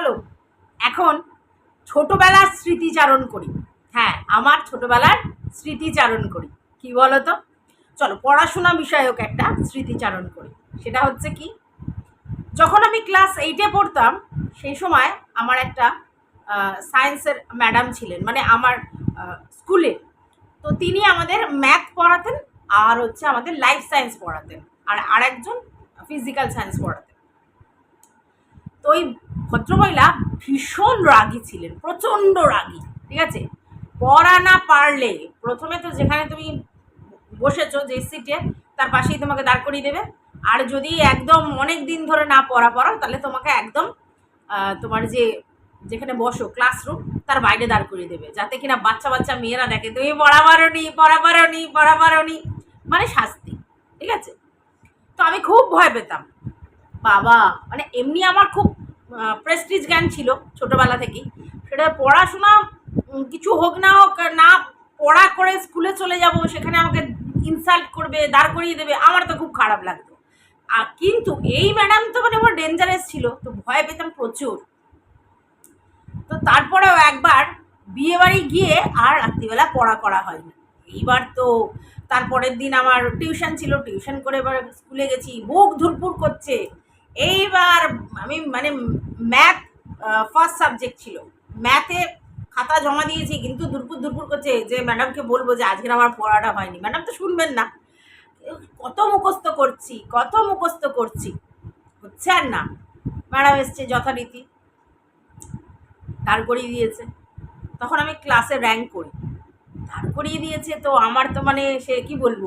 চলো। এখন ছোটবেলার স্মৃতিচারণ করি। হ্যাঁ আমার ছোটবেলার স্মৃতিচারণ করি। কি বলো তো চলো, পড়াশোনা বিষয়ক একটা স্মৃতিচারণ করি। সেটা হচ্ছে কি? যখন আমি ক্লাস এইটে পড়তাম, সেই সময় আমার একটা সায়েন্সের ম্যাডাম ছিলেন মানে আমার স্কুলে তো তিনি আমাদের ম্যাথ পড়াতেন আর হচ্ছে আমাদের লাইফ সায়েন্স পড়াতেন। আর আরেকজন ফিজিক্যাল সায়েন্স পড়াতেন। তো ওই ভদ্রমহিলা ভীষণ রাগী ছিলেন, প্রচণ্ড রাগী, ঠিক আছে? পড়া না পারলে, প্রথমে তো যেখানে তুমি বসেছো, যে সিটে, তার পাশেই তোমাকে দাঁড় করিয়ে দেবে। আর যদি একদম অনেক দিন ধরে না পড়া পড়াও, তাহলে তোমাকে একদম তোমার যে যেখানে বসো ক্লাসরুম তার বাইরে দাঁড় করিয়ে দেবে, যাতে কিনা বাচ্চা বাচ্চা মেয়েরা দেখে, তুমি পড়া পারোনি পড়া পারোনি পড়া পারোনি। মানে শাস্তি, ঠিক আছে? তো আমি খুব ভয় পেতাম। বাবা মানে এমনি আমার খুব প্রেস্টিজ জ্ঞান ছিল ছোটবেলা থেকেই। সেটা পড়াশোনা কিছু হোক না হোক না পড়া করে স্কুলে চলে যাব, সেখানে আমাকে ইনসাল্ট করবে, দাঁড় করিয়ে দেবে, আমার তো খুব খারাপ লাগতো। আর কিন্তু এই ম্যাডাম তো মানে আমার ডেঞ্জারাস ছিল, তো ভয় পেতাম প্রচুর। তো তারপরেও একবার বিয়ে বাড়ি গিয়ে আর রাত্রিবেলা পড়া করা হয়নি। এইবার তো তারপরের দিন আমার টিউশন ছিল টিউশন করে এবার স্কুলে গেছি বুক ধুরপুর করছে। এইবার আমি মানে ম্যাথ ফার্স্ট সাবজেক্ট ছিল। ম্যাথে খাতা জমা দিয়েছি, কিন্তু দুরপুর দুরপুর করছে যে ম্যাডামকে বলব যে আজকের আমার পড়াটা হয়নি। ম্যাডাম তো শুনবেন না। কত মুখস্থ করছি, কত মুখস্থ করছি হচ্ছে আর না? ম্যাডাম এসছে যথারীতি। দাঁড় করিয়ে দিয়েছে। তখন আমি ক্লাসে র্যাঙ্ক করি। দাঁড় করিয়ে দিয়েছে তো আমার তো মানে সে কি বলব?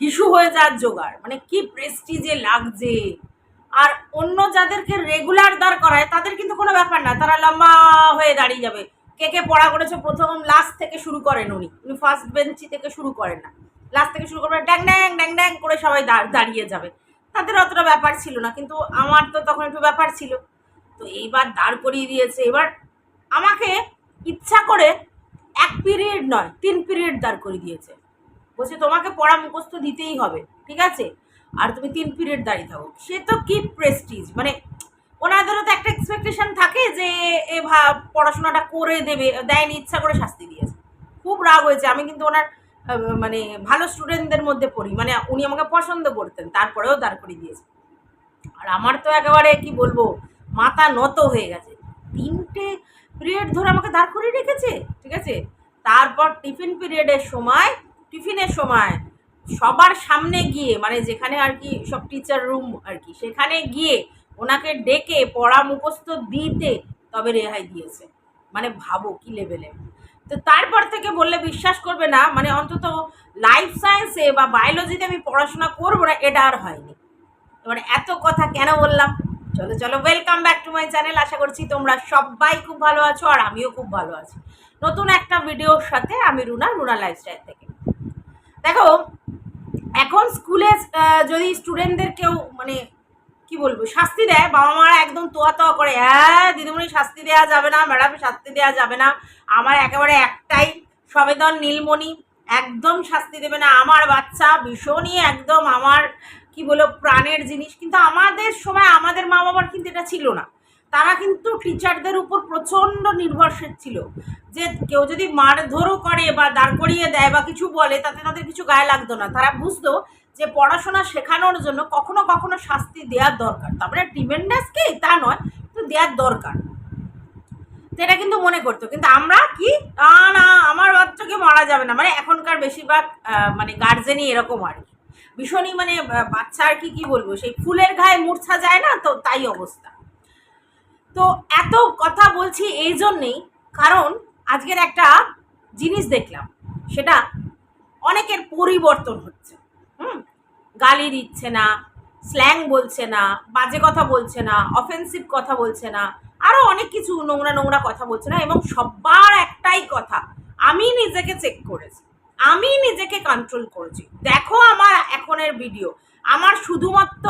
হিসু হয়ে যাওয়ার জোগাড়। মানে কি প্রেস্টিজে লাগছে। আর অন্য যাদেরকে রেগুলার দাঁড় করায়, তাদের কিন্তু কোনো ব্যাপার না, তারা লম্বা হয়ে দাঁড়িয়ে যাবে। কে কে পড়া করেছে প্রথম লাস্ট থেকে শুরু করেন উনি উনি ফার্স্ট বেঞ্চি থেকে শুরু করেন না। লাস্ট থেকে শুরু করবেন ড্যাং ড্যাং ড্যাং ড্যাং করে সবাই দাঁড়- দাঁড়িয়ে যাবে। তাদের অতটা ব্যাপার ছিল না, কিন্তু আমার তো তখন একটু ব্যাপার ছিল। তো এইবার দাঁড় করিয়ে দিয়েছে। এবার আমাকে ইচ্ছা করে এক পিরিয়ড নয়, তিন পিরিয়ড দাঁড় করিয়ে দিয়েছে। বলছে, তোমাকে পড়া মুখস্থ দিতেই হবে, ঠিক আছে? আর তুমি তিন পিরিয়ড দাঁড়িয়ে থাকো। সে তো কি প্রেস্টিজ মানে ওনাদেরও তো একটা এক্সপেকটেশন থাকে যে এ পড়াশোনাটা করে দেবে, দেয়নি, ইচ্ছা করে শাস্তি দিয়েছে। খুব রাগ হয়েছে। আমি কিন্তু ওনার মানে ভালো স্টুডেন্টদের মধ্যে পড়ি। মানে উনি আমাকে পছন্দ করতেন, তারপরেও দাঁড় করিয়ে দিয়েছে। আর আমার তো একেবারে কি বলব, মাথা নত হয়ে গেছে। তিনটে পিরিয়ড ধরে আমাকে দাঁড় করিয়ে রেখেছে, ঠিক আছে? তারপর টিফিন পিরিয়ডের সময় টিফিনের সময় সবার সামনে গিয়ে মানে যেখানে আর কি সব টিচার রুম আর কি, সেখানে গিয়ে ওনাকে ডেকে পড়া মুখস্থ দিতে তবে রেহাই দিয়েছে। মানে ভাবো কি লেভেলে তো তারপর থেকে বললে বিশ্বাস করবে না মানে অন্তত লাইফ সায়েন্সে বা বায়োলজিতে আমি পড়াশোনা করব না, এটা আর হয়নি। এবার এত কথা কেন বললাম? চলো চলো welcome back to my channel আশা করছি তোমরা সবাই খুব ভালো আছো আর আমিও খুব ভালো আছি। নতুন একটা ভিডিওর সাথে আমি রুনা রুনা লাইফস্টাইল থেকে। দেখো এখন স্কুলে যদি স্টুডেন্টদের কেউ মানে কি বলব, শাস্তি দেয়, বাবা মারা একদম তোয়া তোয়া করে হ্যাঁ দিদিমণি, শাস্তি দেওয়া যাবে না, ম্যাডাম, শাস্তি দেওয়া যাবে না। আমার একেবারে একটাই সবেদন, নীলমণি, একদম শাস্তি দেবে না। আমার বাচ্চা ভীষণই একদম আমার, কি বলো প্রাণের জিনিস। কিন্তু আমাদের সময় আমাদের মা বাবার কিন্তু এটা ছিল না। তারা কিন্তু টিচারদের উপর প্রচণ্ড নির্ভরশীল ছিল। যে কেউ যদি মারধরও করে বা দাঁড় করিয়ে দেয় বা কিছু বলে, তাতে তাদের কিছু গায়ে লাগতো না। তারা বুঝতো যে পড়াশোনা শেখানোর জন্য কখনো কখনো শাস্তি দেওয়ার দরকার। তারপরে টিমেন্ডাসকে তা নয় তো দেওয়ার দরকার। এটা কিন্তু মনে করতো। কিন্তু আমরা কি? না না, আমার বাচ্চাকে মারা যাবে না। মানে এখনকার বেশিরভাগ মানে গার্জেনই এরকম আর কি। ভীষণই মানে বাচ্চা আর কি কি বলব? সেই ফুলের ঘায়ে মূর্ছা যায় না তো, তাই অবস্থা। তো এত কথা বলছি এই জন্যেই কারণ আজকের একটা জিনিস দেখলাম, সেটা অনেকের পরিবর্তন হচ্ছে। হুম? গালি দিচ্ছে না স্ল্যাং বলছে না, বাজে কথা বলছে না অফেন্সিভ কথা বলছে না আরও অনেক কিছু নোংরা নোংরা কথা বলছে না এবং সবার একটাই কথা, আমি নিজেকে চেক করেছি, আমি নিজেকে কন্ট্রোল করেছি। দেখো আমার এখনের ভিডিও আমার শুধুমাত্র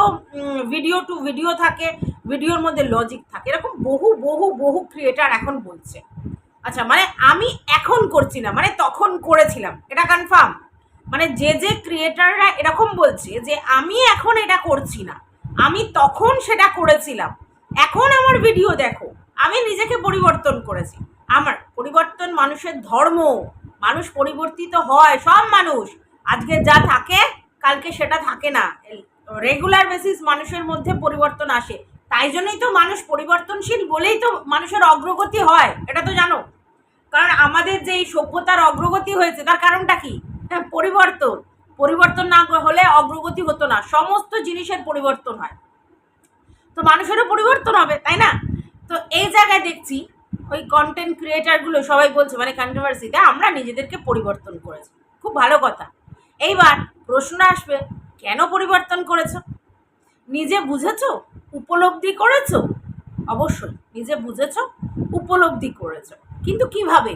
ভিডিও টু ভিডিও থাকে ভিডিওর মধ্যে লজিক থাকে। এরকম বহু বহু বহু ক্রিয়েটার এখন বলছে। আচ্ছা মানে আমি এখন করছি না মানে তখন করেছিলাম। এটা কনফার্ম মানে যে যে ক্রিয়েটাররা এরকম বলছে যে, আমি এখন এটা করছি না। আমি তখন সেটা করেছিলাম। এখন আমার ভিডিও দেখো। আমি নিজেকে পরিবর্তন করেছি। আমার পরিবর্তন মানুষের ধর্ম। মানুষ পরিবর্তিত হয়, সব মানুষ। আজকে যা থাকে, কালকে সেটা থাকে না। রেগুলার বেসিস মানুষের মধ্যে পরিবর্তন আসে। তাই জন্যই তো মানুষ পরিবর্তনশীল বলেই তো মানুষের অগ্রগতি হয়, এটা তো জানো। কারণ আমাদের যে এই সভ্যতার অগ্রগতি হয়েছে, তার কারণটা কি? হ্যাঁ পরিবর্তন। পরিবর্তন না হলে অগ্রগতি হতো না, সমস্ত জিনিসের পরিবর্তন হয়। তো মানুষেরও পরিবর্তন হবে, তাই না? তো এই জায়গায় দেখছি, ওই কন্টেন্ট ক্রিয়েটারগুলো সবাই বলছে মানে কন্ট্রোভার্সিতে আমরা নিজেদেরকে পরিবর্তন করেছি। খুব ভালো কথা। এইবার প্রশ্ন আসবে, কেন পরিবর্তন করেছ? নিজে বুঝেছ? উপলব্ধি করেছ? অবশ্যই, নিজে বুঝেছ, উপলব্ধি করেছ। কিন্তু কীভাবে?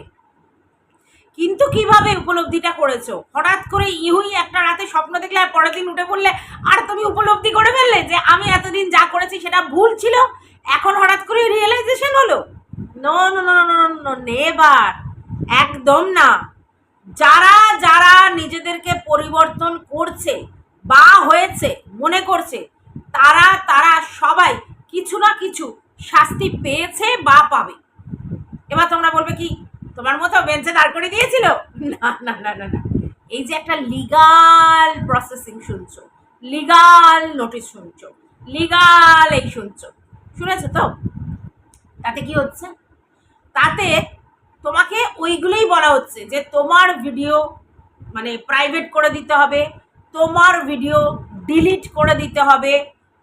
কিন্তু কীভাবে উপলব্ধিটা করেছ? হঠাৎ করে ইহুই একটা রাতে স্বপ্ন দেখলে আর পরের দিন উঠে পড়লে আর তুমি উপলব্ধি করে ফেললে যে আমি এতদিন যা করেছি সেটা ভুল ছিল? এখন হঠাৎ করে রিয়েলাইজেশন হলো? নেবার একদম না। যারা যারা নিজেদেরকে পরিবর্তন করছে বা হয়েছে, মনে করছে তারা তারা সবাই কিছু না কিছু শাস্তি পেয়েছে বা পাবে। এবার তোমরা বলবে কি, তোমার মতো বেঞ্চে দাঁড় করে দিয়েছিল? না না না না এই যে একটা লিগাল প্রসেসিং শুনছো লিগাল নোটিশ শুনছো লিগাল এই শুনছো, শুনেছো তো? তাতে কি হচ্ছে? তাতে তোমাকে ওইগুলোই বলা হচ্ছে যে তোমার ভিডিও মানে প্রাইভেট করে দিতে হবে, তোমার ভিডিও ডিলিট করে দিতে হবে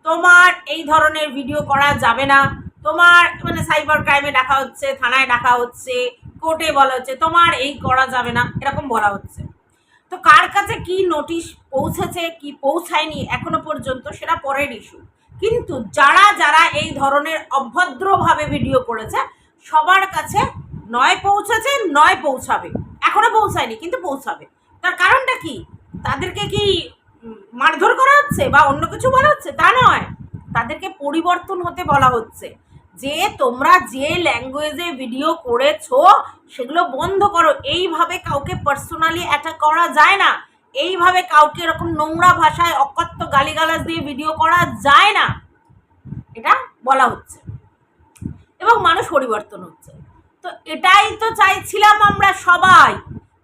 তোমার এই ধরনের ভিডিও করা যাবে না। তোমার মানে সাইবার ক্রাইমে ডাকা হচ্ছে, থানায় ডাকা হচ্ছে কোর্টে বলা হচ্ছে, তোমার এই করা যাবে না, এরকম বলা হচ্ছে। তো কার কাছে কি নোটিশ পৌঁছেছে, কি পৌঁছায়নি এখনও পর্যন্ত সেটা পরের ইস্যু কিন্তু যারা যারা এই ধরনের অভদ্রভাবে ভিডিও করেছে, সবার কাছে নয় পৌঁছেছে, নয় পৌঁছাবে। এখনও পৌঁছায়নি, কিন্তু পৌঁছাবে। তার কারণটা কি? তাদেরকে কি মারধর করা হচ্ছে বা অন্য কিছু বলা হচ্ছে, তা নয়। তাদেরকে পরিবর্তন হতে বলা হচ্ছে। যে তোমরা যে ল্যাঙ্গুয়েজে ভিডিও করেছ, সেগুলো বন্ধ করো। এইভাবে কাউকে পার্সোনালি অ্যাটাক করা যায় না। এইভাবে কাউকে এরকম নোংরা ভাষায় অকথ্য গালিগালাজ দিয়ে ভিডিও করা যায় না। এটা বলা হচ্ছে। এবং মানুষ পরিবর্তন হচ্ছে। তো এটাই তো চাইছিলাম আমরা সবাই।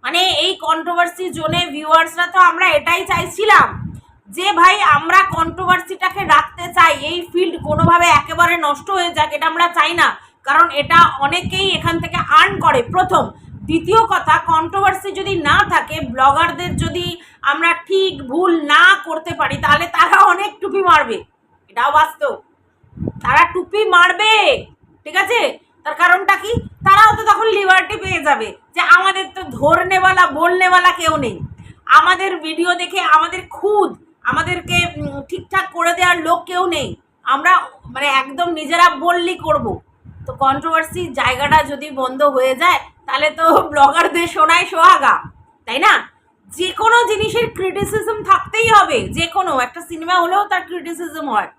মানে এই কন্ট্রোভার্সি জোনে ভিউয়ার্সরা তো আমরা এটাই চাইছিলাম। যে ভাই আমরা কন্ট্রোভার্সিটাকে রাখতে চাই, এই ফিল্ড কোনোভাবে একেবারে নষ্ট হয়ে যাক, এটা আমরা চাই না। কারণ এটা অনেকেই এখান থেকে আর্ন করে। প্রথম, দ্বিতীয় কথা কন্ট্রোভার্সি যদি না থাকে ব্লগারদের যদি আমরা ঠিক ভুল না করতে পারি, তাহলে তারা অনেক টুপি মারবে। এটাও বাস্তব। তারা টুপি মারবে, ঠিক আছে? তার কারণটা কি? তারাও তো তখন লিবার্টি পেয়ে যাবে যে আমাদের তো ধরনেওয়ালা, বলনেওয়ালা কেউ নেই। আমাদের ভিডিও দেখে আমাদের খুদ আমাদেরকে ঠিকঠাক করে দেওয়ার লোক কেউ নেই। আমরা মানে একদম নিজেরা বললি করব। তো কন্ট্রোভার্সি জায়গাটা যদি বন্ধ হয়ে যায়, তাহলে তো ব্লগারদের শোনায় সোহাগা, তাই না? যে কোনো জিনিসের ক্রিটিসিজম থাকতেই হবে যে কোনো একটা সিনেমা হলেও তার ক্রিটিসিজম হয়।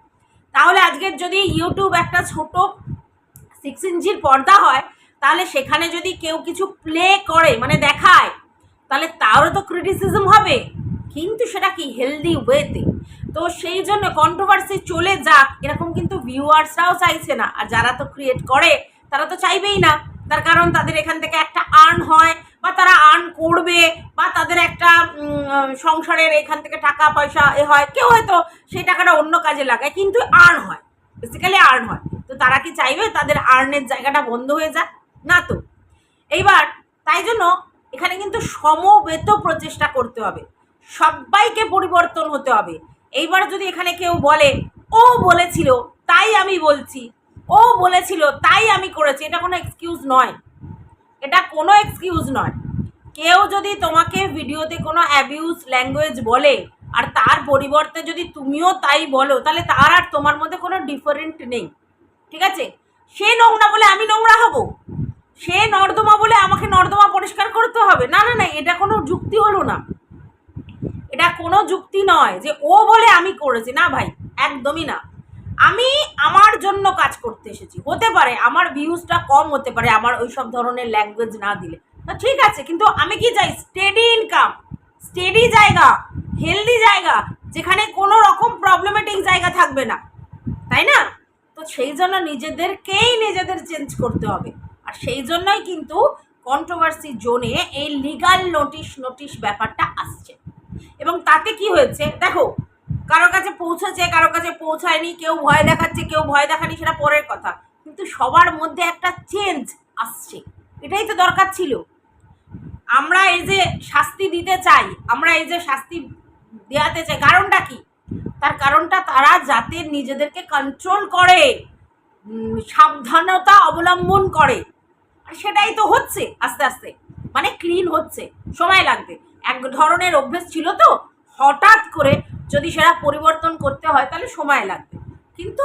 তাহলে আজকের যদি ইউটিউব একটা ছোট সিক্স ইঞ্চির পর্দা হয়, তাহলে সেখানে যদি কেউ কিছু প্লে করে মানে দেখায়, তাহলে তারও তো ক্রিটিসিজম হবে। কিন্তু সেটা কি হেলদি ওয়েতে তো? সেই জন্য কন্ট্রোভার্সি চলে যাক, এরকম কিন্তু ভিউয়ার্সরাও চাইছে না। আর যারা তো ক্রিয়েট করে, তারা তো চাইবেই না। তার কারণ তাদের এখান থেকে একটা আর্ন হয়, বা তারা আর্ন করবে, বা তাদের একটা সংসারের এখান থেকে টাকা, পয়সা এ হয়। কেউ হয়তো সেই টাকাটা অন্য কাজে লাগায়, কিন্তু আর্ন হয়। বেসিক্যালি আর্ন হয়। তো তারা কি চাইবে? তাদের আর্নের জায়গাটা বন্ধ হয়ে যাক? না তো। এইবার, তাই জন্য এখানে কিন্তু সমবেত প্রচেষ্টা করতে হবে। সবাইকে পরিবর্তন হতে হবে। এইবার যদি এখানে কেউ বলে, ও বলেছিল, তাই আমি বলছি। ও বলেছিল, তাই আমি করেছি। এটা কোনো এক্সকিউজ নয়। এটা কোনো এক্সকিউজ নয়। কেউ যদি তোমাকে ভিডিওতে কোনো অ্যাবিউজ ল্যাঙ্গুয়েজ বলে, আর তার পরিবর্তে যদি তুমিও তাই বলো, তাহলে তার আর তোমার মধ্যে কোনো ডিফারেন্ট নেই। ঠিক আছে? সে নোংরা বলে আমি নোংরা হব। সে নর্দমা বলে আমাকে নর্দমা পরিষ্কার করতে হবে। না না না, এটা কোনো যুক্তি হলো না। এটা কোনো যুক্তি নয় যে ও বলে আমি করেছি। না ভাই, একদমই না। আমি আমার জন্য কাজ করতে এসেছি। হতে পারে আমার ভিউজটা কম হতে পারে আমার ওই সব ধরনের ল্যাঙ্গুয়েজ না দিলে। তা ঠিক আছে, কিন্তু আমি কি চাই? স্টেডি ইনকাম স্টেডি জায়গা হেলদি জায়গা, যেখানে কোনো রকম প্রবলেমেটিক জায়গা থাকবে না। তাই না? তো সেই জন্য নিজেদেরকেই নিজেদের চেঞ্জ করতে হবে। আর সেই জন্যই কিন্তু কন্ট্রোভার্সি জোনে এই লিগাল নোটিশ নোটিশ ব্যাপারটা আসছে। এবং তাতে কি হয়েছে? দেখো, কারোর কাছে পৌঁছেছে, কারোর কাছে পৌঁছায়নি, কেউ ভয় দেখাচ্ছে, কেউ ভয় দেখানি সেটা পরের কথা। কিন্তু সবার মধ্যে একটা চেঞ্জ আসছে। এটাই তো দরকার ছিল। আমরা এই যে শাস্তি দিতে চাই, আমরা এই যে শাস্তি দেওয়াতে চাই, কারণটা কি? তার কারণটা তারা যাতে নিজেদেরকে কন্ট্রোল করে সাবধানতা অবলম্বন করে। আর সেটাই তো হচ্ছে, আস্তে আস্তে। মানে ক্লিন হচ্ছে। সময় লাগবে। এক ধরনের অভ্যেস ছিল তো, হঠাৎ করে যদি সেটা পরিবর্তন করতে হয় তাহলে সময় লাগবে। কিন্তু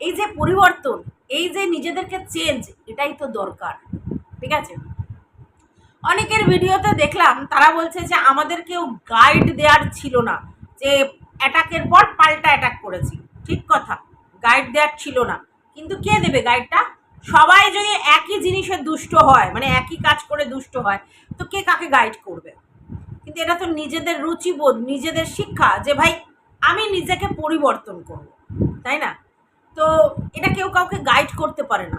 এই যে পরিবর্তন, এই যে নিজেদেরকে চেঞ্জ এটাই তো দরকার, ঠিক আছে? অনেকের ভিডিওতে দেখলাম, তারা বলছে যে আমাদের কেউ গাইড দেওয়ার ছিল না, যে অ্যাটাকের পর পাল্টা অ্যাটাক করেছি, ঠিক কথা গাইড দেওয়ার ছিল না। কিন্তু কে দেবে গাইডটা সবাই যদি একই জিনিসে দুষ্ট হয় মানে একই কাজ করে দুষ্ট হয়, তো কে কাকে গাইড করবে? কিন্তু এটা তো নিজেদের রুচিবোধ, নিজেদের শিক্ষা যে, ভাই, আমি নিজেকে পরিবর্তন করব তাই না? তো এটা কেউ কাউকে গাইড করতে পারে না।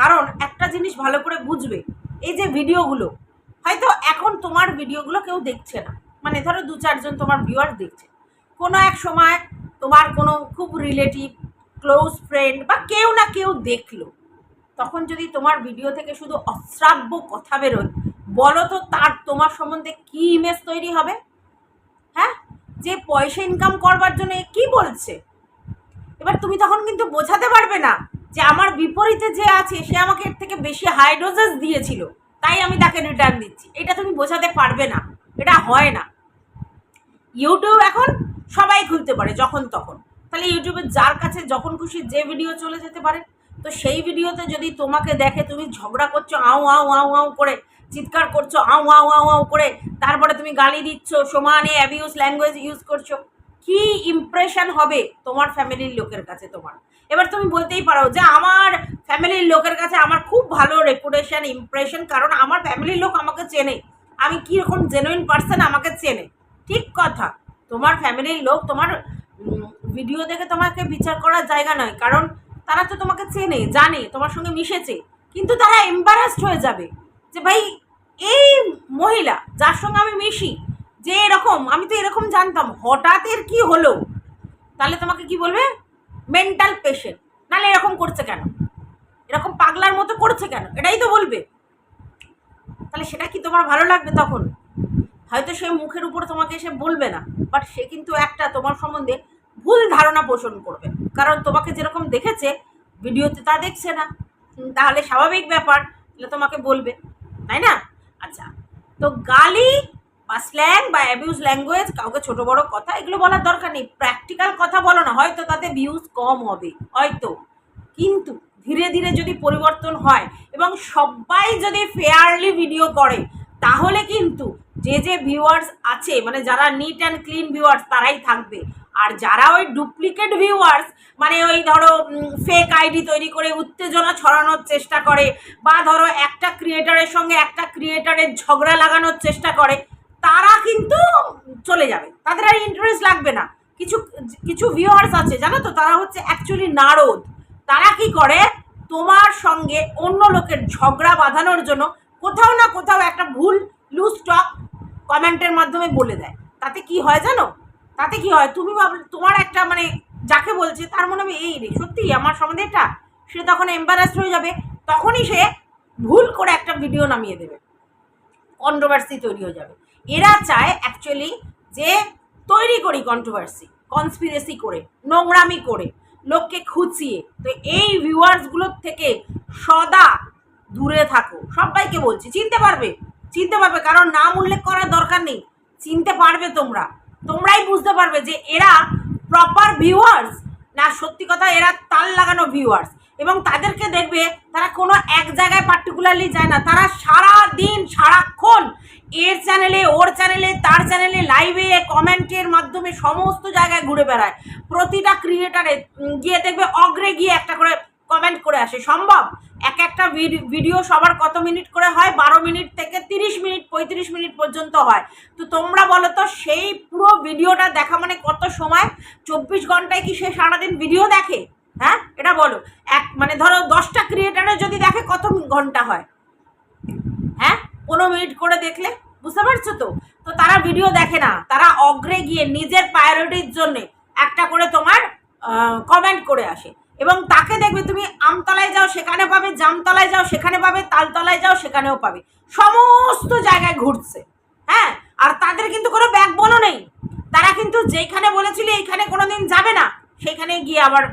কারণ একটা জিনিস ভালো করে বুঝবে, এই যে ভিডিওগুলো, হয়তো এখন তোমার ভিডিওগুলো কেউ দেখছে না। মানে ধরো দু চারজন তোমার ভিউয়ার দেখছে। কোনো এক সময় তোমার কোনো খুব রিলেটিভ ক্লোজ ফ্রেন্ড বা কেউ না কেউ দেখল। তখন যদি তোমার ভিডিও থেকে শুধু অশ্রাব্য কথা বেরোয় বলো তো তার, তোমার সম্বন্ধে কি ইমেজ তৈরি হবে? হ্যাঁ? যে পয়সা ইনকাম করবার জন্য কি বলছে? এবার তুমি তখন কিন্তু বোঝাতে পারবে না যে আমার বিপরীতে যে আছে, সে আমাকে এর থেকে বেশি হাই দিয়েছিল। তাই আমি তাকে রিটার্ন দিচ্ছি। এটা তুমি বোঝাতে পারবে না। এটা হয় না। ইউটিউব এখন সবাই খুলতে পারে যখন তখন। তাহলে ইউটিউবে যার কাছে যখন খুশি যে ভিডিও চলে যেতে পারে। তো সেই ভিডিওতে যদি তোমাকে দেখে তুমি ঝগড়া করছ, আউ আউ আউ আউ করে চিৎকার করছ, আউ আউ আউ আউ করে তারপরে তুমি গালি দিচ্ছ, সমানে অ্যাবিউজ ল্যাঙ্গুয়েজ ইউজ করছ। কি ইমপ্রেশন হবে তোমার ফ্যামিলির লোকের কাছে তোমার? এবার তুমি বলতেই পারো যে আমার ফ্যামিলির লোকের কাছে আমার খুব ভালো রেপুটেশন ইমপ্রেশন কারণ আমার ফ্যামিলির লোক আমাকে চেনে। আমি কীরকম জেনুইন পার্সন আমাকে চেনে। ঠিক কথা। তোমার ফ্যামিলির লোক তোমার ভিডিও দেখে তোমাকে বিচার করার জায়গা নয়, কারণ তারা তো তোমাকে চেনে, জানে, তোমার সঙ্গে মিশেছে। কিন্তু তারা এম্বারাসড হয়ে যাবে যে ভাই এই মহিলা, যার সঙ্গে আমি মিশি, যে এরকম, আমি তো এরকম জানতাম, হঠাৎ এর কি হলো? তাহলে তোমাকে কি বলবে? মেন্টাল পেশেন্ট নাহলে এরকম করছে কেন? এরকম পাগলার মতো করছে কেন? এটাই তো বলবে। তাহলে সেটা কি তোমার ভালো লাগবে তখন? হয়তো সে মুখের উপর তোমাকে এসে বলবে না বাট সে কিন্তু একটা তোমার সম্বন্ধে ভুল ধারণা পোষণ করবে। কারণ তোমাকে যেরকম দেখেছে, ভিডিওতে তা দেখছে না। তাহলে স্বাভাবিক ব্যাপার, তাহলে তোমাকে বলবে। তাই না? আচ্ছা তো গালি বা স্ল্যাং বা অ্যাবিউজ ল্যাঙ্গুয়েজ কাউকে ছোট বড় কথা এগুলো বলার দরকার নেই। প্র্যাকটিক্যাল কথা বলো না, হয়তো তাতে ভিউজ কম হবে, হয়তো। কিন্তু ধীরে ধীরে যদি পরিবর্তন হয় এবং সবাই যদি ফেয়ারলি ভিডিও করে, তাহলে কিন্তু যে যে ভিউয়ার্স আছে মানে যারা নিট অ্যান্ড ক্লিন ভিউয়ার্স তারাই থাকবে। আর যারা ওই ডুপ্লিকেট ভিউয়ার্স মানে ওই ধরো ফেক আইডি তৈরি করে উত্তেজনা ছড়ানোর চেষ্টা করে, বা ধরো একটা ক্রিয়েটারের সঙ্গে একটা ক্রিয়েটারের ঝগড়া লাগানোর চেষ্টা করে, তারা কিন্তু চলে যাবে। তাদের আর ইন্টারেস্ট লাগবে না। কিছু কিছু ভিউয়ার্স আছে, জানো তো, তারা হচ্ছে অ্যাকচুয়ালি নারদ। তারা কি করে? তোমার সঙ্গে অন্য লোকের ঝগড়া বাঁধানোর জন্য কোথাও না কোথাও একটা ভুল লুজ টক কমেন্টের মাধ্যমে বলে দেয়। তাতে কি হয় জানো? তাতে কি হয়? তুমি ভাব, তোমার একটা মানে যাকে বলছে তার মনে হবে, এই রে, সত্যি আমার সম্বন্ধে এটা সে তখন এম্বারাসড হয়ে যাবে। তখনই সে ভুল করে একটা ভিডিও নামিয়ে দেবে। কন্ট্রোভার্সি তৈরি হয়ে যাবে। এরা চায় অ্যাকচুয়ালি যে তৈরি করি কন্ট্রোভার্সি কনস্পিরেসি করে, নোংরামি করে, লোককে খুঁচিয়ে। তো এই ভিউয়ার্সগুলোর থেকে সদা দূরে থাকো। সবাইকে বলছি, চিনতে পারবে? চিনতে পারবে, কারণ নাম উল্লেখ করার দরকার নেই। চিনতে পারবে তোমরা। তোমরাই বুঝতে পারবে যে এরা প্রপার ভিউয়ার্স না, সত্যি কথা এরা তাল লাগানো ভিউয়ার্স এবং তাদেরকে দেখবে তারা কোনো এক জায়গায় পার্টিকুলারলি যায় না। তারা সারা দিন সারাক্ষণ এর চ্যানেলে ওর চ্যানেলে তার চ্যানেলে লাইভে কমেন্টের মাধ্যমে সমস্ত জায়গায় ঘুরে বেড়ায়। প্রতিটা ক্রিয়েটারে গিয়ে দেখবে অগ্রে গিয়ে একটা করে কমেন্ট করে আসে। সম্ভব? এক একটা ভিডি- ভিডিও সবার কত মিনিট করে হয়? বারো মিনিট থেকে তিরিশ মিনিট, পঁয়ত্রিশ মিনিট পর্যন্ত হয়। তো তোমরা বলো তো, সেই পুরো ভিডিওটা দেখা মানে কত সময়? চব্বিশ ঘন্টায় কি সে সারাদিন ভিডিও দেখে? হ্যাঁ? এটা বলো। এক মানে ধরো দশটা ক্রিয়েটারে যদি দেখে, কত ঘণ্টা হয়? হ্যাঁ? পনেরো মিনিট করে দেখলে? বুঝতে পারছ তো? তো তারা ভিডিও দেখে না। তারা অগ্রে গিয়ে নিজের প্রায়োরিটির জন্যে একটা করে তোমার কমেন্ট করে আসে। এবং তাকে দেখবে তুমি আমতলায় যাও, সেখানে পাবে, জামতলায় যাও, সেখানে পাবে, তালতলায় যাও, সেখানেও পাবে। সমস্ত জায়গায় ঘুরছে হ্যাঁ? আর তাদের কিন্তু কোনো ব্যাকবোনও নেই। তারা কিন্তু যেখানে বলেছিল এইখানে কোনোদিন যাবে না সেখানে গিয়ে আবার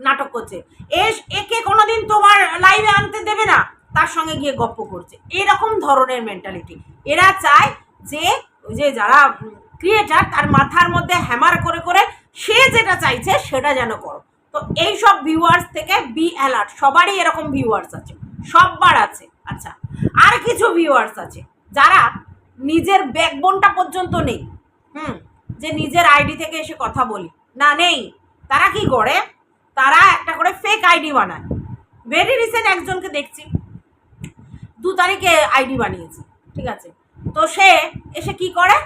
নাটক করছে। এস, একে কোনোদিন তোমার লাইভে আনতে দেবে না, তার সঙ্গে গিয়ে গপ্প করছে। এরকম ধরনের মেন্টালিটি এরা চায় যে, ওই যে যারা ক্রিয়েটার তার মাথার মধ্যে হ্যামার করে করে, সে যেটা চাইছে সেটা যেন করো। তো এই সব ভিউয়ার্স থেকে বি অ্যালার্ট সবারই এরকম ভিউয়ার্স আছে, সববার আছে। আচ্ছা আর কিছু ভিউয়ার্স আছে, যারা নিজের ব্যাকবোনটা পর্যন্ত নেই। হুম, যে নিজের আইডি থেকে এসে কথা বলি। না, নেই। তারা কি করে? তারা একটা করে ফেক আইডি বানায়। ভেরি রিসেন্ট একজনকে দেখছি, দু তারিখে আইডি বানিয়েছে, ঠিক আছে? তো সে এসে কি করে?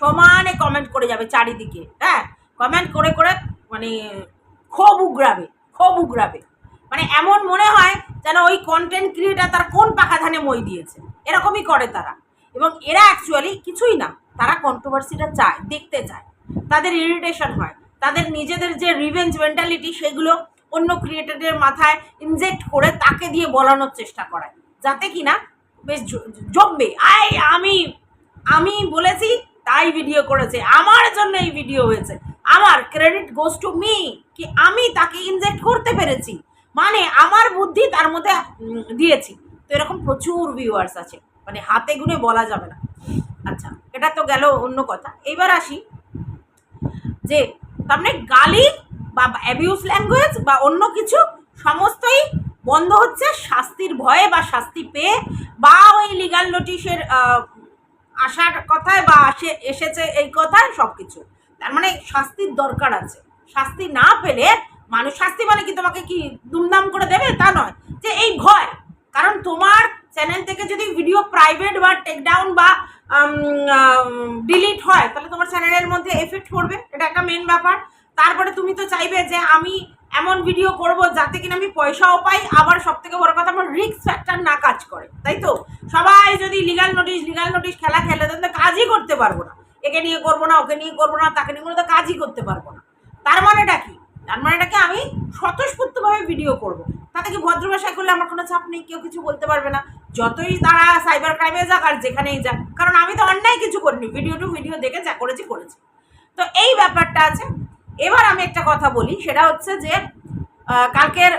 সমানে কমেন্ট করে যাবে চারিদিকে হ্যাঁ? কমেন্ট করে করে মানে ক্ষোভ উগড়াবে ক্ষোভ উগড়াবে মানে এমন মনে হয় যেন ওই কন্টেন্ট ক্রিয়েটার তার কোন পাখা ধানে মই দিয়েছে। এরকমই করে তারা। এবং এরা অ্যাকচুয়ালি কিছুই না, তারা কন্ট্রোভার্সিটা চায়, দেখতে চায়। তাদের ইরিটেশন হয়। তাদের নিজেদের যে রিভেঞ্জ মেন্টালিটি সেগুলো অন্য ক্রিয়েটারদের মাথায় ইনজেক্ট করে তাকে দিয়ে বলানোর চেষ্টা করায়। যাতে কি না বেশ জমবে। আই আমি আমি বলেছি, তাই ভিডিও করেছে। আমার জন্য এই ভিডিও হয়েছে। আমার ক্রেডিট গোস টু মি কি আমি তাকে ইনজেক্ট করতে পেরেছি। মানে আমার বুদ্ধি তার মধ্যে দিয়েছি। তো এরকম প্রচুর ভিউয়ার্স আছে। মানে হাতে গুনে বলা যাবে না। আচ্ছা এটা তো গেল অন্য কথা। এইবার আসি যে তার মানে গালি বা অ্যাবিউস ল্যাঙ্গুয়েজ বা অন্য কিছু সমস্তই বন্ধ হচ্ছে শাস্তির ভয়ে বা শাস্তি পেয়ে বা ওই লিগাল নোটিশের আসার কথায় বা আসে, এসেছে এই কথায় সব কিছু তার মানে শাস্তির দরকার আছে। শাস্তি না পেলে মানুষ, শাস্তি মানে কি তোমাকে কি দুমদাম করে দেবে? তা নয়। যে এই ভয়। কারণ তোমার চ্যানেল থেকে যদি ভিডিও প্রাইভেট বা টেকডাউন বা ডিলিট হয়, তাহলে তোমার চ্যানেলের মধ্যে এফেক্ট পড়বে। এটা একটা মেন ব্যাপার। তারপরে তুমি তো চাইবে যে আমি এমন ভিডিও করব যাতে কিনা আমি পয়সাও পাই, আবার সব থেকে বড় কথা আমার রিস্ক ফ্যাক্টর না কাজ করে। তাই তো? সবাই যদি লিগাল নোটিশ লিগাল নোটিশ খেলা খেলে, তাহলে কাজই করতে পারব না। একে নিয়ে করব না, ওকে নিয়ে করব না, তাকে নিয়ে করব তো কাজই করতে পারব না। তার মানেটা কি? তার মানেটা কি আমি স্বতঃস্ফূর্তভাবে ভিডিও করব। তাতে কি ভদ্র ভাষায় করলে আমার কোনো চাপ নেই? কেউ কিছু বলতে পারবে না। যতই তারা সাইবার ক্রাইমে যাক আর যেখানেই যাক, কারণ আমি তো অন্যায় কিছু করিনি। ভিডিও টু ভিডিও দেখে যা করেছি করেছি। তো এই ব্যাপারটা আছে। এবার আমি একটা কথা বলি, সেটা হচ্ছে যে কালকের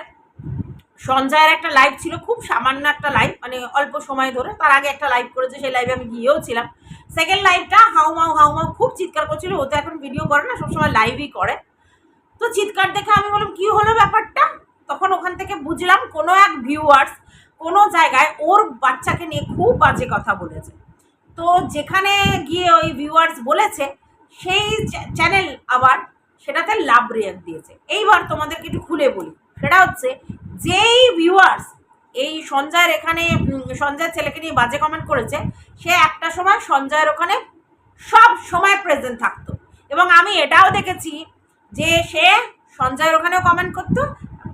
সঞ্জয়ের একটা লাইভ ছিল, খুব সামান্য একটা লাইভ মানে অল্প সময় ধরে। তার আগে একটা লাইভ করেছে, সেই লাইভে আমি গিয়েও ছিলাম। সেকেন্ড লাইভটা হাউমাউ হাউমাউ খুব চিৎকার করছিল। ও তো এখন ভিডিও করে না, সবসময় লাইভই করে। তো চিৎকার দেখে আমি বললাম, কি হলো ব্যাপারটা? তখন ওখান থেকে বুঝলাম, কোনো এক ভিউয়ার্স কোনো জায়গায় ওর বাচ্চাকে নিয়ে খুব বাজে কথা বলেছে। তো যেখানে গিয়ে ওই ভিউয়ার্স বলেছে, সেই চ্যানেল আবার সেটাতে লাভ রিয়াক্ট দিয়েছে। এইবার তোমাদেরকে একটু খুলে বলি। সেটা হচ্ছে, যেই ভিউয়ার্স এই সঞ্জয়ের এখানে সঞ্জয়ের ছেলেকে নিয়ে বাজে কমেন্ট করেছে, সে একটা সময় সঞ্জয়ের ওখানে সব সময় প্রেজেন্ট থাকতো। এবং আমি এটাও দেখেছি যে সে সঞ্জয়ের ওখানেও কমেন্ট করতো,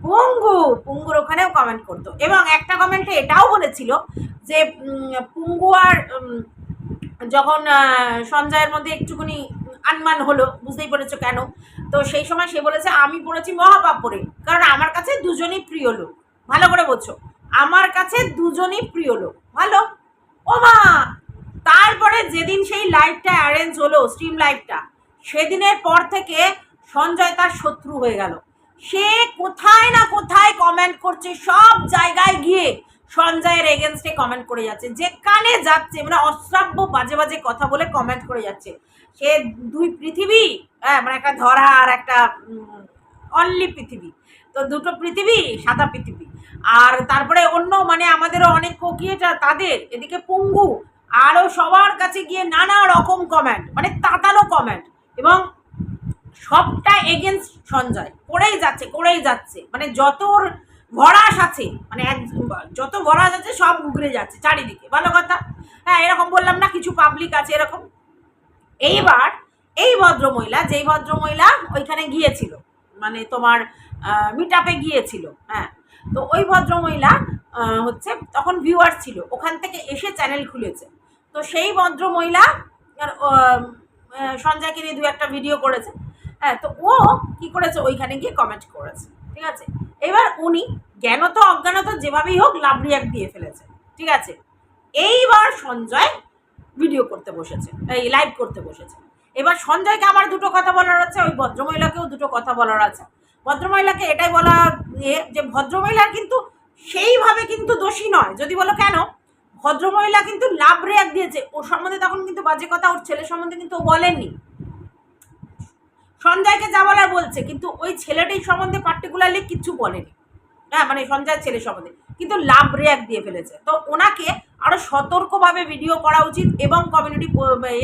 পুঙ্গু, পুঙ্গুর ওখানেও কমেন্ট করতো। এবং একটা কমেন্টে এটাও বলেছিল যে পুঙ্গু আর যখন সঞ্জয়ের মধ্যে একটুখানি আনমান হলো, বুঝতেই পেরেছ কেন? তো সেই সময় সে বলেছে, আমি পড়েছি মহাপাপ পড়ে কারণ আমার কাছে দুজনই প্রিয় লোক। ভালো করে বলছো আমার কাছে দুজনই প্রিয় লোক। ভালো? ও মা তারপরে যেদিন সেই লাইভটা অ্যারেঞ্জ হলো স্ট্রিম লাইভটা সেদিনের পর থেকে সঞ্জয় তার শত্রু হয়ে গেল। সে কোথায় না কোথায় কমেন্ট করছে, সব জায়গায় গিয়ে সঞ্জয়ের এগেনস্টে কমেন্ট করে যাচ্ছে। যেখানে যাচ্ছে মানে অশ্রাব্য বাজে বাজে কথা বলে কমেন্ট করে যাচ্ছে। সে দুই পৃথিবী হ্যাঁ মানে একটা ধরা আর একটা অনলি পৃথিবী। তো দুটো পৃথিবী, সাদা পৃথিবী। আর তারপরে অন্য মানে আমাদেরও অনেক কোকিয়েটা তাদের, এদিকে পঙ্গু, আরও সবার কাছে গিয়ে নানা রকম কমেন্ট মানে তাতালো কমেন্ট এবং সবটা এগেনস্ট সঞ্জয়, করেই যাচ্ছে করেই যাচ্ছে মানে যত ওর ভরাস আছে মানে এক- যত ভরাস আছে সব উগড়ে যাচ্ছে চারিদিকে, ভালো কথা? হ্যাঁ এরকম বললাম না, কিছু পাবলিক আছে এরকম। এইবার এই ভদ্রমহিলা, যেই ভদ্রমহিলা ওইখানে গিয়েছিল মানে তোমার মিট আপে গিয়েছিল হ্যাঁ তো ওই ভদ্রমহিলা হচ্ছে তখন ভিউয়ার ছিল, ওখান থেকে এসে চ্যানেল খুলেছে। তো সেই ভদ্রমহিলা সঞ্জয়কে নিয়ে দু একটা ভিডিও করেছে। হ্যাঁ তো ও কি করেছে? ওইখানে গিয়ে কমেন্ট করেছে, ঠিক আছে? এবার উনি জ্ঞানত, অজ্ঞানত যেভাবেই হোক লাভ রিয়াক্ট দিয়ে ফেলেছে, ঠিক আছে? এইবার সঞ্জয় ভিডিও করতে বসেছে, এই লাইভ করতে বসেছে। এবার সঞ্জয়কে আমার দুটো কথা বলার আছে, ওই ভদ্রমহিলাকেও দুটো কথা বলার আছে। ভদ্রমহিলাকে এটাই বলা যে ভদ্রমহিলার কিন্তু সেইভাবে কিন্তু দোষী নয়। যদি বলো কেন? ভদ্রমহিলা কিন্তু লাভ রেয়াক দিয়েছে। ওর সম্বন্ধে তখন কিন্তু বাজে কথা, ওর ছেলে সম্বন্ধে কিন্তু ও বলেননি। সঞ্জয়কে যা বলার বলছে, কিন্তু ওই ছেলেটির সম্বন্ধে পার্টিকুলারলি কিচ্ছু বলেনি। হ্যাঁ মানে সঞ্জয়ের ছেলে সম্বন্ধে। কিন্তু লাভ রেয়াক দিয়ে ফেলেছে। তো ওনাকে আরও সতর্কভাবে ভিডিও করা উচিত এবং কমিউনিটি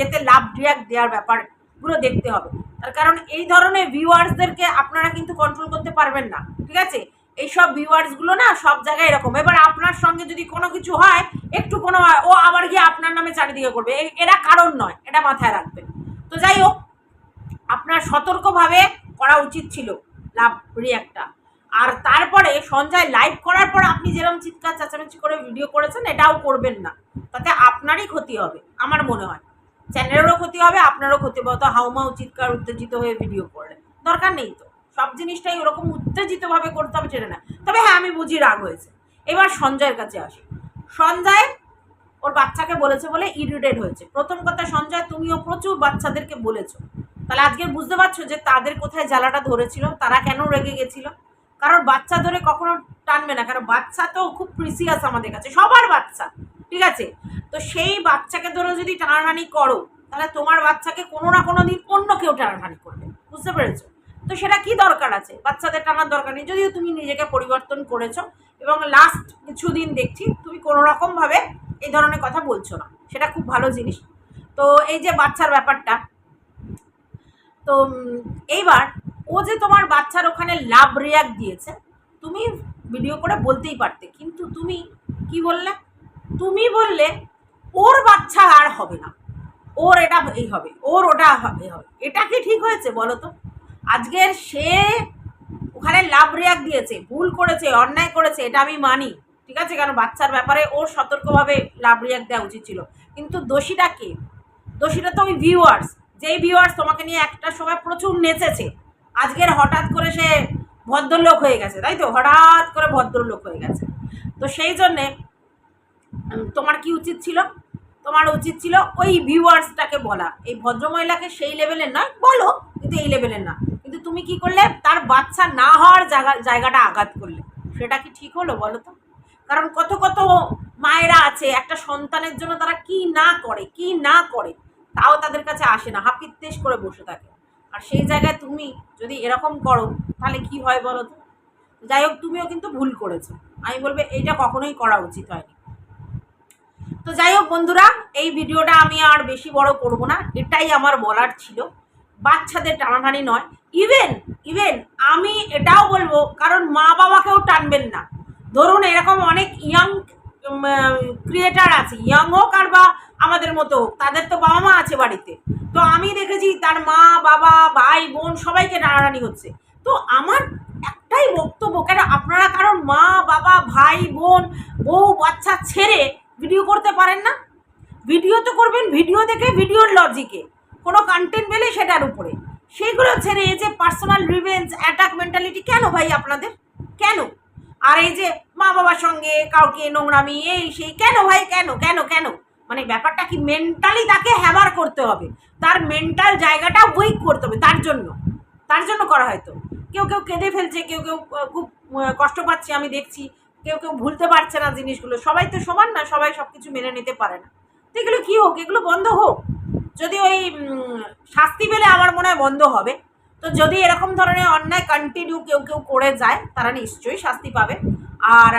এতে লাভ রিয়াক্ট দেওয়ার ব্যাপারগুলো দেখতে হবে। তার কারণ এই ধরনের ভিউয়ার্সদেরকে আপনারা কিন্তু কন্ট্রোল করতে পারবেন না, ঠিক আছে? এইসব ভিউয়ার্সগুলো না সব জায়গায় এরকম। এবার আপনার সঙ্গে যদি কোনো কিছু হয়, একটু কোনো, ও আবার গিয়ে আপনার নামে চারিদিকে করবে। এরা কারণ নয়, এটা মাথায় রাখবেন। তো যাই হোক, আপনার সতর্কভাবে করা উচিত ছিল লাভ রিয়াক্টটা আর তারপরে সঞ্জয় লাইভ করার পর আপনি যেরকম চিৎকার, চেঁচামেচি করে ভিডিও করেছেন, এটাও করবেন না। তাতে আপনারই ক্ষতি হবে, আমার মনে হয়। চ্যানেলেরও ক্ষতি হবে, আপনারও ক্ষতি হবে। অত হাউমাউ, চিৎকার, উত্তেজিত হয়ে ভিডিও করলেন দরকার নেই তো। সব জিনিসটাই ওরকম উত্তেজিতভাবে করতে হবে সেটা না। তবে হ্যাঁ আমি বুঝি রাগ হয়েছে। এবার সঞ্জয়ের কাছে আসি। সঞ্জয় ওর বাচ্চাকে বলেছে বলে ইরিটেট হয়েছে। প্রথম কথা, সঞ্জয়, তুমিও প্রচুর বাচ্চাদেরকে বলেছ। তাহলে আজকে বুঝতে পারছ যে তাদের কোথায় জ্বালাটা ধরেছিল, তারা কেন রেগে গেছিল? কারণ বাচ্চা ধরে কখনো টানবে না। কারণ বাচ্চা তো খুব প্রিসিয়াস আমাদের কাছে। সবার বাচ্চা। ঠিক আছে? তো সেই বাচ্চাকে ধরে যদি টানাটানি করো, তাহলে তোমার বাচ্চাকে কোনো না কোনো দিন অন্য কেউ টানাটানি করবে। বুঝতে পেরেছ? তো সেটা কি দরকার আছে? বাচ্চাদের টানার দরকার নেই। যদিও তুমি নিজেকে পরিবর্তন করেছ এবং লাস্ট কিছুদিন দেখছি, তুমি কোনো রকমভাবে এই ধরনের কথা বলছো না। সেটা খুব ভালো জিনিস। তো এই যে বাচ্চার ব্যাপারটা, তো এইবার ও যে তোমার বাচ্চার ওখানে লাভ রিয়াক্ট দিয়েছে, তুমি ভিডিও করে বলতেই পারতে। কিন্তু তুমি কি বললে? তুমি বললে, ওর বাচ্চা আর হবে না। ওর এটা এই হবে, ওর ওটা হবে হবে। এটা কি ঠিক হয়েছে বলো তো? আজকের সে ওখানে লাভ রিয়াক্ট দিয়েছে, ভুল করেছে, অন্যায় করেছে, এটা আমি মানি। ঠিক আছে? কারণ বাচ্চার ব্যাপারে ওর সতর্কভাবে লাভ রিয়াক্ট দেওয়া উচিত ছিল। কিন্তু দোষীটা কে? দোষীটা তো ওই ভিউয়ার্স যেই ভিউয়ার্স তোমাকে নিয়ে একটা সময় প্রচুর নেচেছে। আজকের হঠাৎ করে সে ভদ্রলোক হয়ে গেছে, তাই তো? হঠাৎ করে ভদ্রলোক হয়ে গেছে। তো সেই জন্যে তোমার কি উচিত ছিল? তোমার উচিত ছিল ওই ভিউয়ার্সটাকে বলা। এই ভদ্রমহিলাকে সেই লেভেলের নয়, বলো, কিন্তু এই লেভেলের না। কিন্তু তুমি কি করলে? তার বাচ্চা না হওয়ার জায়গা জায়গাটা আঘাত করলে। সেটা কি ঠিক হলো বলো তো? কারণ কত কত মায়েরা আছে, একটা সন্তানের জন্য তারা কি না করে, কি না করে, তাও তাদের কাছে আসে না, হাপিত্তেশ করে বসে থাকে। আর সেই জায়গায় তুমি যদি এরকম করো, তাহলে কি হয় বলো তো? যাই হোক, তুমিও কিন্তু ভুল করেছ। আমি বলব, এইটা কখনোই করা উচিত হয়নি। তো যাই হোক বন্ধুরা, এই ভিডিওটা আমি আর বেশি বড় করব না, এটাই আমার বলার ছিল। বাচ্চাদের টানাটানি নয়। ইভেন ইভেন আমি এটাও বলব, কারণ মা বাবাকেও টানবেন না। ধরুন এরকম অনেক ইয়াং ক্রিয়েটার আছে ইয়াং হোক আর বা আমাদের মতো হোক, তাদের তো বাবা মা আছে বাড়িতে। তো আমি দেখেছি তার মা, বাবা, ভাই, বোন সবাইকে টানাটানি হচ্ছে। তো আমার একটাই বক্তব্য, কেন আপনারা কারণ মা, বাবা, ভাই, বোন, বউ, বাচ্চা ছেড়ে ভিডিও করতে পারেন না। ভিডিও তো করবেন, ভিডিও দেখে, ভিডিওর লজিকে কোনো কন্টেন্ট পেলে সেটার উপরে। সেগুলো ছেড়ে এই যে পার্সোনাল রিভেঞ্জ অ্যাটাক মেন্টালিটি কেন ভাই আপনাদের? কেন? আর এই যে মা বাবার সঙ্গে কাউকে নোংরামি, এই সেই, কেন ভাই? কেন? কেন? কেন? মানে ব্যাপারটা কি মেন্টালি তাকে হ্যামার করতে হবে? তার মেন্টাল জায়গাটা উইক করতে হবে, তার জন্য। তার জন্য করা হয়তো কেউ কেউ কেঁদে ফেলছে, কেউ কেউ খুব কষ্ট পাচ্ছে, আমি দেখছি। কেউ কেউ ভুলতে পারছে না জিনিসগুলো। সবাই তো সমান না, সবাই সব কিছু মেনে নিতে পারে না। তো এগুলো কী হোক? এগুলো বন্ধ হোক। যদি ওই শাস্তি পেলে আমার মনে হয় বন্ধ হবে। তো যদি এরকম ধরনের অন্যায় কন্টিনিউ কেউ কেউ করে যায়, তারা নিশ্চয়ই শাস্তি পাবে। আর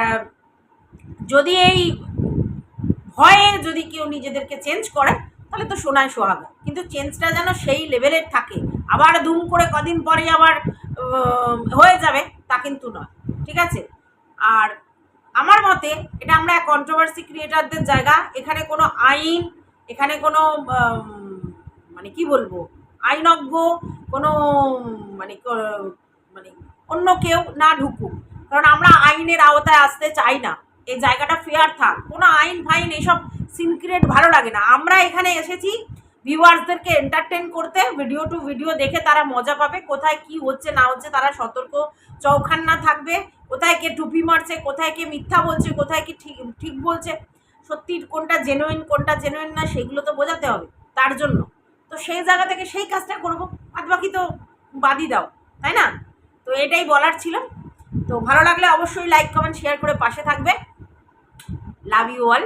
যদি এই ভয়ে যদি কেউ নিজেদেরকে চেঞ্জ করে, তাহলে তো সোনায় সোহাগা। কিন্তু চেঞ্জটা যেন সেই লেভেলের থাকে। আবার দুম করে কদিন পরে আবার হয়ে যাবে, তা কিন্তু নয়। ঠিক আছে? আর আমার মতে এটা আমরা কন্ট্রোভার্সি ক্রিয়েটারদের জায়গা। এখানে কোনো আইন, এখানে কোনো মানে কি বলব? আইনজ্ঞ কোনো মানে মানে অন্য কেউ না ঢুকুক। কারণ আমরা আইনের আওতায় আসতে চাই না। এই জায়গাটা ফেয়ার থাক। কোনো আইন ফাইন এইসব সিনক্রেট ভালো লাগে না। আমরা এখানে এসেছি ভিউয়ার্সদেরকে এন্টারটেন করতে ভিডিও টু ভিডিও দেখে তারা মজা পাবে, কোথায় কি হচ্ছে, না হচ্ছে তারা সতর্ক। চৌখান্না থাকবে, কোথায় কে টুপি মারছে, কোথায় কে মিথ্যা বলছে, কোথায় কি ঠিক ঠিক বলছে, সত্যি কোনটা জেনুইন কোনটা জেনুইন না, সেগুলো তো বোঝাতে হবে, তার জন্য। তো সেই জায়গা থেকে সেই কাজটা করব, বাদ বাকি তো বাদই দাও, তাই না? তো এটাই বলার ছিল। তো ভালো লাগলে অবশ্যই লাইক কমেন্ট শেয়ার করে পাশে থাকবে। Love you all